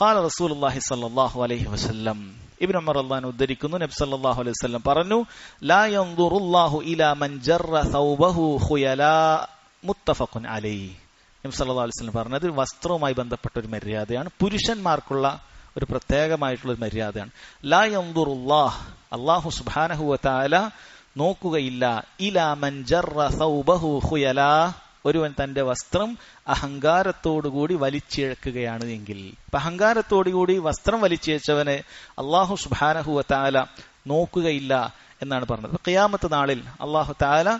ഖാല റസൂലുള്ളാഹി സല്ലാഹു അലൈഹി വസ്ല്ലം ഇബ്നു ഉമർ അള്ളഹാൻ ഉദ്ധരിക്കുന്നു. നബി സല്ലല്ലാഹു അലൈഹി വസല്ലം പറഞ്ഞു ലാ യൻദുറുല്ലാഹു ഇലാ മൻ നബി പറഞ്ഞത് വസ്ത്രവുമായി ബന്ധപ്പെട്ട ഒരു മര്യാദയാണ്. പുരുഷന്മാർക്കുള്ള ഒരു പ്രത്യേകമായിട്ടുള്ള ഒരു മര്യാദയാണ്. ലാ യൻദുറുല്ലാഹ് അല്ലാഹു സുബ്ഹാനഹു നോക്കുകയില്ല. ഇലാ മൻ സൗബഹു ഖുയലാ ഒരുവൻ തന്റെ വസ്ത്രം അഹങ്കാരത്തോടുകൂടി വലിച്ചിഴക്കുകയാണ് എങ്കിൽ. അഹങ്കാരത്തോടുകൂടി വസ്ത്രം വലിച്ചിഴച്ചവനെ അള്ളാഹു സുബാനഹു താല നോക്കുകയില്ല എന്നാണ് പറഞ്ഞത്. ഖിയാമത്ത് നാളിൽ അള്ളാഹു താല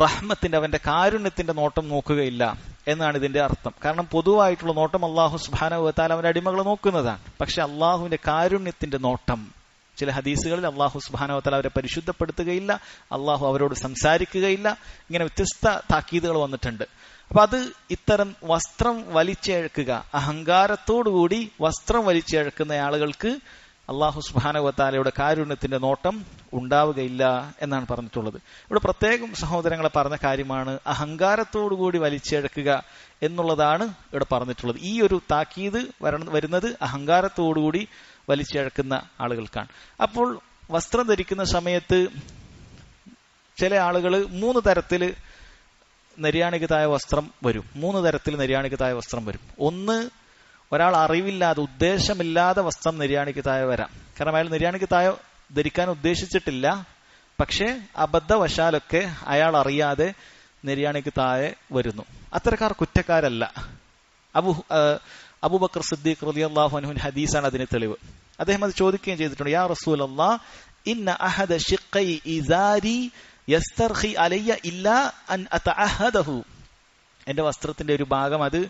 റഹ്മത്തിന്റെ അവന്റെ കാരുണ്യത്തിന്റെ നോട്ടം നോക്കുകയില്ല എന്നാണ് ഇതിന്റെ അർത്ഥം. കാരണം പൊതുവായിട്ടുള്ള നോട്ടം അള്ളാഹു സുബാനഹു താല അവന്റെ അടിമകളെ നോക്കുന്നതാണ്. പക്ഷെ അള്ളാഹുവിന്റെ കാരുണ്യത്തിന്റെ നോട്ടം ചില ഹദീസുകളിൽ അള്ളാഹു സുബാനോത്തല അവരെ പരിശുദ്ധപ്പെടുത്തുകയില്ല അള്ളാഹു അവരോട് സംസാരിക്കുകയില്ല ഇങ്ങനെ വ്യത്യസ്ത താക്കീതുകൾ വന്നിട്ടുണ്ട്. അപ്പൊ അത് ഇത്തരം വസ്ത്രം വലിച്ചേഴക്കുക അഹങ്കാരത്തോടുകൂടി വസ്ത്രം വലിച്ചേഴക്കുന്ന ആളുകൾക്ക് അള്ളാഹു സുബാനവത്താലയുടെ കാരുണ്യത്തിന്റെ നോട്ടം ഉണ്ടാവുകയില്ല എന്നാണ് പറഞ്ഞിട്ടുള്ളത്. ഇവിടെ പ്രത്യേകം സഹോദരങ്ങളെ പറഞ്ഞ കാര്യമാണ് അഹങ്കാരത്തോടുകൂടി വലിച്ചെഴക്കുക എന്നുള്ളതാണ് ഇവിടെ പറഞ്ഞിട്ടുള്ളത്. ഈ ഒരു താക്കീത് വരുന്നത് അഹങ്കാരത്തോടുകൂടി വലിച്ചിഴക്കുന്ന ആളുകൾക്കാണ്. അപ്പോൾ വസ്ത്രം ധരിക്കുന്ന സമയത്ത് ചില ആളുകൾ മൂന്ന് തരത്തിൽ നിര്യാണികതായ വസ്ത്രം വരും. മൂന്ന് തരത്തിൽ നിര്യാണികതായ വസ്ത്രം വരും. ഒന്ന് ഒരാൾ അറിവില്ലാതെ ഉദ്ദേശമില്ലാതെ വസ്ത്രം നിര്യാണിക്ക് താഴെ വരാം. കാരണം അയാൾ നിര്യാണിക്ക് താഴെ ധരിക്കാൻ ഉദ്ദേശിച്ചിട്ടില്ല. പക്ഷേ അബദ്ധവശാലൊക്കെ അയാൾ അറിയാതെ നിര്യാണിക്ക് താഴെ വരുന്നു. അത്തരക്കാർ കുറ്റക്കാരല്ല. അബു അബൂബക്കർ സിദ്ദീഖ് റലി അള്ളാഹു അനുഹുൻ ഹദീസാണ് അതിന് തെളിവ്. അദ്ദേഹം അത് ചോദിക്കുകയും ചെയ്തിട്ടുണ്ട് യാ റസൂൽ അള്ളാ ഇന്ന അഹദ ഷിഖൈ ഇസാരി യസ്തർഹി അലയ്യ ഇല്ല അൻ അതഅഹദഹു എന്റെ വസ്ത്രത്തിന്റെ ഒരു ഭാഗം അത്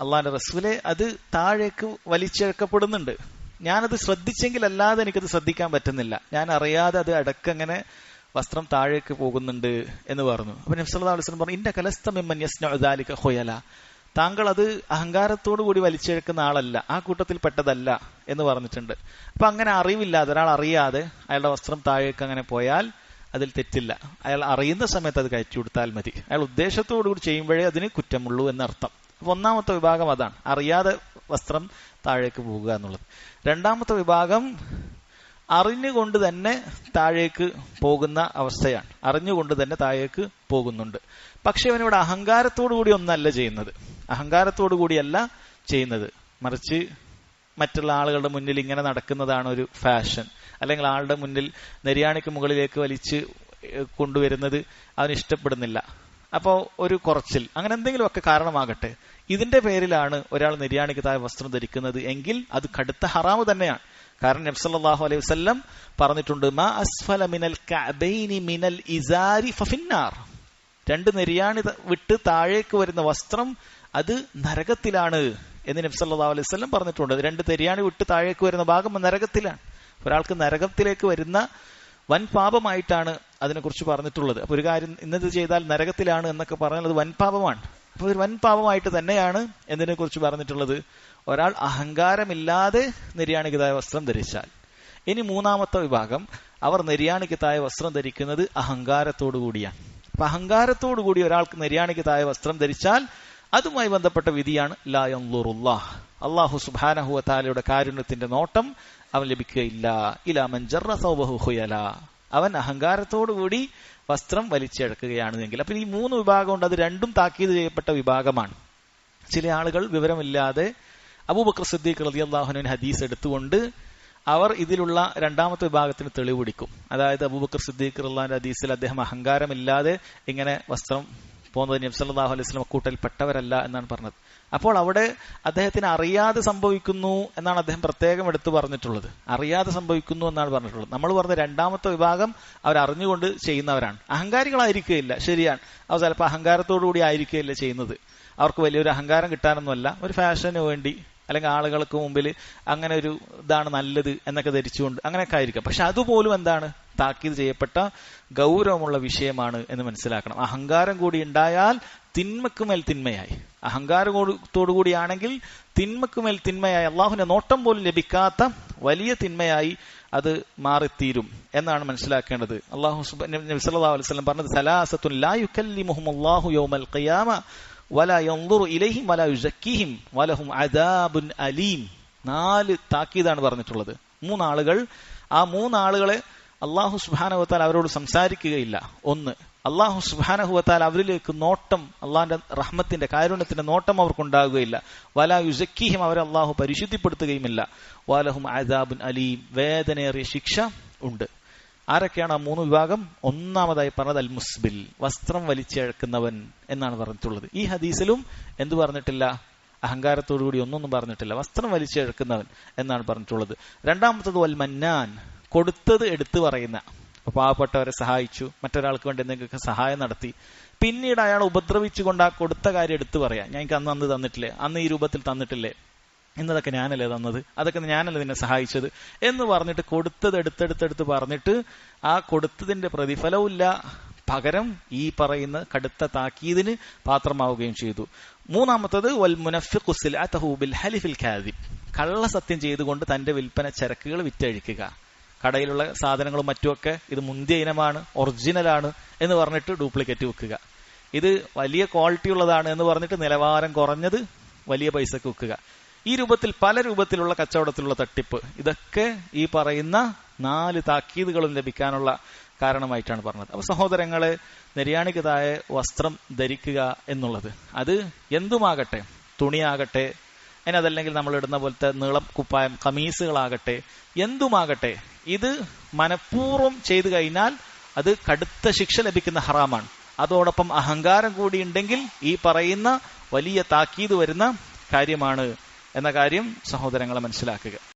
അള്ളാന്റെ റസൂലെ അത് താഴേക്ക് വലിച്ചിഴക്കപ്പെടുന്നുണ്ട് ഞാനത് ശ്രദ്ധിച്ചെങ്കിൽ അല്ലാതെ എനിക്കത് ശ്രദ്ധിക്കാൻ പറ്റുന്നില്ല. ഞാൻ അറിയാതെ അത് അടക്കങ്ങനെ വസ്ത്രം താഴേക്ക് പോകുന്നുണ്ട് എന്ന് പറഞ്ഞു. അപ്പൊ നബ്സല്ലാ അലുസ്ലം പറഞ്ഞു ഇന്റെ കലസ്തമിമ്മൻ യസ്നുദാലിക ഹൊയല. താങ്കൾ അത് അഹങ്കാരത്തോടു കൂടി വലിച്ചെഴുക്കുന്ന ആളല്ല ആ കൂട്ടത്തിൽ പെട്ടതല്ല എന്ന് പറഞ്ഞിട്ടുണ്ട്. അപ്പൊ അങ്ങനെ അറിവില്ലാതെ ഒരാൾ അറിയാതെ അയാളുടെ വസ്ത്രം താഴേക്ക് അങ്ങനെ പോയാൽ അതിൽ തെറ്റില്ല. അയാൾ അറിയുന്ന സമയത്ത് അത് കയറ്റി കൊടുത്താൽ മതി. അയാൾ ഉദ്ദേശത്തോടു കൂടി ചെയ്യുമ്പോഴേ അതിന് കുറ്റമുള്ളൂ എന്നർത്ഥം. ഒന്നാമത്തെ വിഭാഗം അതാണ്. അറിയാതെ വസ്ത്രം താഴേക്ക് പോകുക എന്നുള്ളത്. രണ്ടാമത്തെ വിഭാഗം അറിഞ്ഞുകൊണ്ട് തന്നെ താഴേക്ക് പോകുന്ന അവസ്ഥയാണ്. അറിഞ്ഞുകൊണ്ട് തന്നെ താഴേക്ക് പോകുന്നുണ്ട്. പക്ഷെ അവനിവിടെ അഹങ്കാരത്തോടു കൂടി ഒന്നല്ല ചെയ്യുന്നത്. അഹങ്കാരത്തോടു കൂടിയല്ല ചെയ്യുന്നത്. മറിച്ച് മറ്റുള്ള ആളുകളുടെ മുന്നിൽ ഇങ്ങനെ നടക്കുന്നതാണ് ഒരു ഫാഷൻ. അല്ലെങ്കിൽ ആളുടെ മുന്നിൽ നെരിയാണിക്ക് മുകളിലേക്ക് വലിച്ച് കൊണ്ടുവരുന്നത് അവന് ഇഷ്ടപ്പെടുന്നില്ല അപ്പോൾ ഒരു കുറച്ചിൽ. അങ്ങനെ എന്തെങ്കിലുമൊക്കെ കാരണമാകട്ടെ. ഇതിന്റെ പേരിലാണ് ഒരാൾ നിര്യാണിക്ക് താഴെ വസ്ത്രം ധരിക്കുന്നത് എങ്കിൽ അത് കടുത്ത ഹറാമ് തന്നെയാണ്. കാരണം നബ്സല്ലാഹു അലൈഹി വസ്ല്ലം പറഞ്ഞിട്ടുണ്ട് മാ അസ്ഫല മിനൽ മിനൽ ഇസാരി ഫഫിന്നാർ. രണ്ട് നെരിയാണി വിട്ട് താഴേക്ക് വരുന്ന വസ്ത്രം അത് നരകത്തിലാണ് എന്ന് നബ്സല്ലാ അലൈഹി വസ്ലം പറഞ്ഞിട്ടുണ്ട്. രണ്ട് തെരിയാണി വിട്ട് താഴേക്ക് വരുന്ന ഭാഗം നരകത്തിലാണ്. ഒരാൾക്ക് നരകത്തിലേക്ക് വരുന്ന വൻ പാപമായിട്ടാണ് അതിനെക്കുറിച്ച് പറഞ്ഞിട്ടുള്ളത്. അപ്പൊ ഒരു കാര്യം ഇന്നത് ചെയ്താൽ നരകത്തിലാണ് എന്നൊക്കെ പറഞ്ഞാൽ അത് വൻപാപമാണ്. അപ്പൊ ഒരു വൻപാപമായിട്ട് തന്നെയാണ് എന്നതിനെ കുറിച്ച് പറഞ്ഞിട്ടുള്ളത്. ഒരാൾ അഹങ്കാരമില്ലാതെ നിര്യാണികതായ വസ്ത്രം ധരിച്ചാൽ. ഇനി മൂന്നാമത്തെ വിഭാഗം അവർ നിര്യാണിക്കത്തായ വസ്ത്രം ധരിക്കുന്നത് അഹങ്കാരത്തോടു കൂടിയാണ്. അപ്പൊ അഹങ്കാരത്തോടു കൂടി ഒരാൾക്ക് നിര്യാണിക്കത്തായ വസ്ത്രം ധരിച്ചാൽ അതുമായി ബന്ധപ്പെട്ട വിധിയാണ് ലായംലുറുല്ലാ അള്ളാഹു സുബാനഹുവ താലയുടെ കാരുണ്യത്തിന്റെ നോട്ടം അവൻ ലഭിക്കുകയില്ല. ഇലാ മഞ്ചറ സൗബഹുഹുയല അവൻ അഹങ്കാരത്തോടുകൂടി വസ്ത്രം വലിച്ചെടുക്കുകയാണ് എങ്കിൽ. അപ്പൊ ഈ മൂന്ന് വിഭാഗമുണ്ട് അത് രണ്ടും താക്കീത് ചെയ്യപ്പെട്ട വിഭാഗമാണ്. ചില ആളുകൾ വിവരമില്ലാതെ അബൂബക്കർ സിദ്ദീഖ് റതി അള്ളാഹുവിൻ ഹദീസ് എടുത്തുകൊണ്ട് അവർ ഇതിലുള്ള രണ്ടാമത്തെ വിഭാഗത്തിന് തെളിവ് പിടിക്കും. അതായത് അബൂബക്കർ സിദ്ദീഖ് അള്ളാഹിന്റെ ഹദീസിൽ അദ്ദേഹം അഹങ്കാരമില്ലാതെ ഇങ്ങനെ വസ്ത്രം പോകുന്നത് നബ്സല്ലാഹു അലൈഹി സ്വലം കൂട്ടൽപ്പെട്ടവരല്ല എന്നാണ് പറഞ്ഞത്. അപ്പോൾ അവിടെ അദ്ദേഹത്തിന് അറിയാതെ സംഭവിക്കുന്നു എന്നാണ് അദ്ദേഹം പ്രത്യേകം എടുത്തു പറഞ്ഞിട്ടുള്ളത്. അറിയാതെ സംഭവിക്കുന്നു എന്നാണ് പറഞ്ഞിട്ടുള്ളത്. നമ്മൾ പറഞ്ഞ രണ്ടാമത്തെ വിഭാഗം അവർ അറിഞ്ഞുകൊണ്ട് ചെയ്യുന്നവരാണ്. അഹങ്കാരികളായിരിക്കുകയില്ല. ശരിയാണ്. അവർ ചിലപ്പോൾ അഹങ്കാരത്തോടു കൂടി ആയിരിക്കുകയില്ല ചെയ്യുന്നത്. അവർക്ക് വലിയൊരു അഹങ്കാരം കിട്ടാനൊന്നുമല്ല. ഒരു ഫാഷന് വേണ്ടി അല്ലെങ്കിൽ ആളുകൾക്ക് മുമ്പിൽ അങ്ങനെ ഒരു ഇതാണ് നല്ലത് എന്നൊക്കെ ധരിച്ചുകൊണ്ട് അങ്ങനെയൊക്കെ ആയിരിക്കാം. പക്ഷെ അതുപോലും എന്താണ്? താക്കീത് ചെയ്യപ്പെട്ട ഗൗരവമുള്ള വിഷയമാണ് എന്ന് മനസ്സിലാക്കണം. അഹങ്കാരം കൂടി ഉണ്ടായാൽ തിന്മക്കുമേൽ തിന്മയായി. അഹങ്കാരത്തോടുകൂടിയാണെങ്കിൽ തിന്മക്കുമേൽ തിന്മയായി. അള്ളാഹുവിന്റെ നോട്ടം പോലും ലഭിക്കാത്ത വലിയ തിന്മയായി അത് മാറിത്തീരും എന്നാണ് മനസ്സിലാക്കേണ്ടത്. അള്ളാഹു നബി സല്ലല്ലാഹു അലൈഹി വസല്ലം പറഞ്ഞത് സലാസത്തുൻ ലാ അല്ലാഹു യൗമൽ ഖിയാമ. വല യൻദുറു ഇലൈഹിം വല യുസക്കീഹിം വലഹും അദാബുൻ അലീം. നാല് താക്കീതാണ് പറഞ്ഞിട്ടുള്ളത്. മൂന്നാളുകൾ ആ മൂന്നാളുകളെ അള്ളാഹു സുബാനഹുത്താൽ അവരോട് സംസാരിക്കുകയില്ല. ഒന്ന് അള്ളാഹു സുബാനഹുവത്താൽ അവരിലേക്ക് നോട്ടം അള്ളാഹിന്റെ റഹ്മത്തിന്റെ കാരുണ്യത്തിന്റെ നോട്ടം അവർക്കുണ്ടാകുകയില്ല. വല യുസക്കീഹിം അവരെ അള്ളാഹു പരിശുദ്ധിപ്പെടുത്തുകയുമില്ല. വലഹും അദാബുൻ അലീം. വേദനയേറിയ ശിക്ഷ ഉണ്ട്. ആരൊക്കെയാണ് ആ മൂന്ന് വിഭാഗം? ഒന്നാമതായി പറഞ്ഞത് അൽ മുസ്ബിൽ വസ്ത്രം വലിച്ചിഴക്കുന്നവൻ എന്നാണ് പറഞ്ഞിട്ടുള്ളത്. ഈ ഹദീസിലും എന്തു പറഞ്ഞിട്ടില്ല? അഹങ്കാരത്തോടുകൂടി ഒന്നൊന്നും പറഞ്ഞിട്ടില്ല. വസ്ത്രം വലിച്ചിഴക്കുന്നവൻ എന്നാണ് പറഞ്ഞിട്ടുള്ളത്. രണ്ടാമത്തത് വൽ മന്നാൻ കൊടുത്തത് എടുത്തു പറയുന്ന. പാവപ്പെട്ടവരെ സഹായിച്ചു മറ്റൊരാൾക്ക് വേണ്ടി എന്തെങ്കിലുമൊക്കെ സഹായം നടത്തി. പിന്നീട് അയാൾ ഉപദ്രവിച്ചുകൊണ്ട് ആ കൊടുത്ത കാര്യം എടുത്തു പറയാം. ഞാൻ അന്ന് അന്ന് തന്നിട്ടില്ലേ? അന്ന് ഈ രൂപത്തിൽ തന്നിട്ടില്ലേ? ഇന്നതൊക്കെ ഞാനല്ലേ തന്നത്? അതൊക്കെ ഞാനല്ലേ നിന്നെ സഹായിച്ചത്? എന്ന് പറഞ്ഞിട്ട് കൊടുത്തത് എടുത്തെടുത്തെടുത്ത് പറഞ്ഞിട്ട് ആ കൊടുത്തതിന്റെ പ്രതിഫലവുമില്ല. പകരം ഈ പറയുന്ന കടുത്ത താക്കീതിന് പാത്രമാവുകയും ചെയ്തു. മൂന്നാമത്തത് വൽ മുനഫിഖുസിൽ ബിൽ ഹലിഫിൽ ഖാദിബ് കള്ളസത്യം ചെയ്തുകൊണ്ട് തന്റെ വിൽപ്പന ചരക്കുകൾ വിറ്റഴിക്കുക. കടയിലുള്ള സാധനങ്ങളും മറ്റുമൊക്കെ ഇത് മുന്തിയ ഇനമാണ് ഒറിജിനലാണ് എന്ന് പറഞ്ഞിട്ട് ഡ്യൂപ്ലിക്കേറ്റ് വെക്കുക. ഇത് വലിയ ക്വാളിറ്റി ഉള്ളതാണ് എന്ന് പറഞ്ഞിട്ട് നിലവാരം കുറഞ്ഞത് വലിയ പൈസക്ക് വെക്കുക. ഈ രൂപത്തിൽ പല രൂപത്തിലുള്ള കച്ചവടത്തിലുള്ള തട്ടിപ്പ്. ഇതൊക്കെ ഈ പറയുന്ന നാല് താക്കീതുകളും ലഭിക്കാനുള്ള കാരണമായിട്ടാണ് പറഞ്ഞത്. അപ്പൊ സഹോദരങ്ങളെ നെര്യാണിക്കതായ വസ്ത്രം ധരിക്കുക എന്നുള്ളത് അത് എന്തുമാകട്ടെ തുണിയാകട്ടെ ഇനി അതല്ലെങ്കിൽ നമ്മൾ ഇടുന്ന പോലത്തെ നീളം കുപ്പായം കമീസുകളാകട്ടെ എന്തുമാകട്ടെ ഇത് മനഃപൂർവം ചെയ്തു കഴിഞ്ഞാൽ അത് കടുത്ത ശിക്ഷ ലഭിക്കുന്ന ഹറാമാണ്. അതോടൊപ്പം അഹങ്കാരം കൂടി ഉണ്ടെങ്കിൽ ഈ പറയുന്ന വലിയ താക്കീത് വരുന്ന കാര്യമാണ് എന്ന കാര്യം സഹോദരങ്ങളെ മനസ്സിലാക്കുക.